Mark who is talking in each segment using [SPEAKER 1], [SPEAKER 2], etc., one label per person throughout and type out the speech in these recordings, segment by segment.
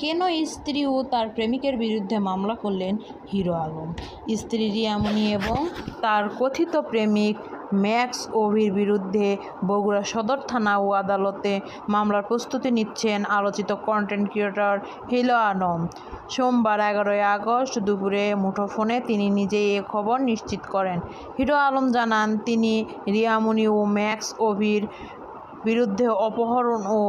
[SPEAKER 1] কেন স্ত্রী ও তার প্রেমিকের বিরুদ্ধে মামলা করলেন হিরো আলম? স্ত্রী রিয়ামণি এবং তার কথিত প্রেমিক ম্যাক্স ওভির বিরুদ্ধে বগুড়া সদর থানা ও আদালতে মামলার প্রস্তুতি নিচ্ছেন আলোচিত কন্টেন্ট ক্রিয়েটর হিলো আলম। সোমবার এগারোই আগস্ট দুপুরে মুঠোফোনে তিনি নিজেই এ খবর নিশ্চিত করেন। হিরো আলম জানান, তিনি রিয়ামণি ও ম্যাক্স ওভির বিরুদ্ধে অপহরণ ও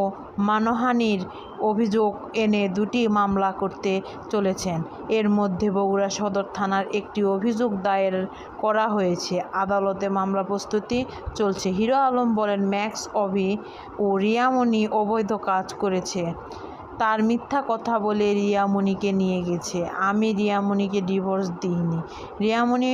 [SPEAKER 1] মানহানির অভিযোগ এনে দুটি মামলা করতে চলেছেন। এর মধ্যে বগুড়া সদর থানার একটি অভিযোগ দায়ের করা হয়েছে। আদালতে মামলা প্রস্তুতি চলছে। হিরো আলম বলেন, ম্যাক্স, অভি ও রিয়ামণি অবৈধ কাজ করেছে। তার মিথ্যা কথা বলে রিয়ামণিকে নিয়ে গেছে। আমি রিয়ামণিকে ডিভোর্স দিইনি। রিয়ামণি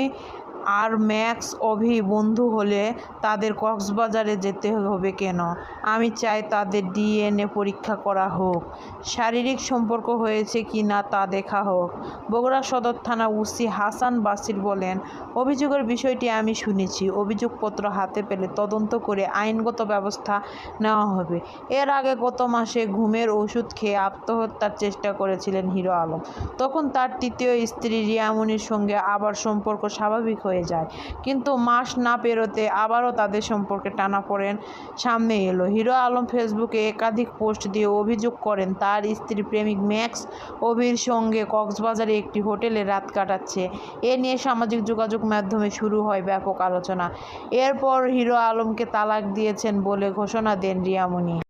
[SPEAKER 1] আর ম্যাক্স অভি বন্ধু হলে তাদের কক্সবাজারে যেতে হবে কেন? আমি চাই তাদের ডিএনএ পরীক্ষা করা হোক। শারীরিক সম্পর্ক হয়েছে কি না তা দেখা হোক। বগুড়া সদর থানা ওসি হাসান বাসির বলেন, অভিযোগের বিষয়টি আমি শুনেছি। অভিযোগপত্র হাতে পেলে তদন্ত করে আইনগত ব্যবস্থা নেওয়া হবে। এর আগে গত মাসে ঘুমের ওষুধ খেয়ে আত্মহত্যার চেষ্টা করেছিলেন হিরো আলম। তখন তার তৃতীয় স্ত্রী রিয়ামণির সঙ্গে আবার সম্পর্ক স্বাভাবিক হয়ে যায়। কিন্তু মাস না পেরোতে আবারও তাদের সম্পর্কে টানাপোড়েন সামনে এলো। হিরো আলম ফেসবুকে একাধিক পোস্ট দিয়ে অভিযোগ করেন, তার স্ত্রী প্রেমিক ম্যাক্স অভির সঙ্গে কক্সবাজারে একটি হোটেলে রাত কাটাচ্ছে। এ নিয়ে সামাজিক যোগাযোগ মাধ্যমে শুরু হয় ব্যাপক আলোচনা। এরপর হিরো আলমকে তালাক দিয়েছেন বলে ঘোষণা দেন রিয়ামণি।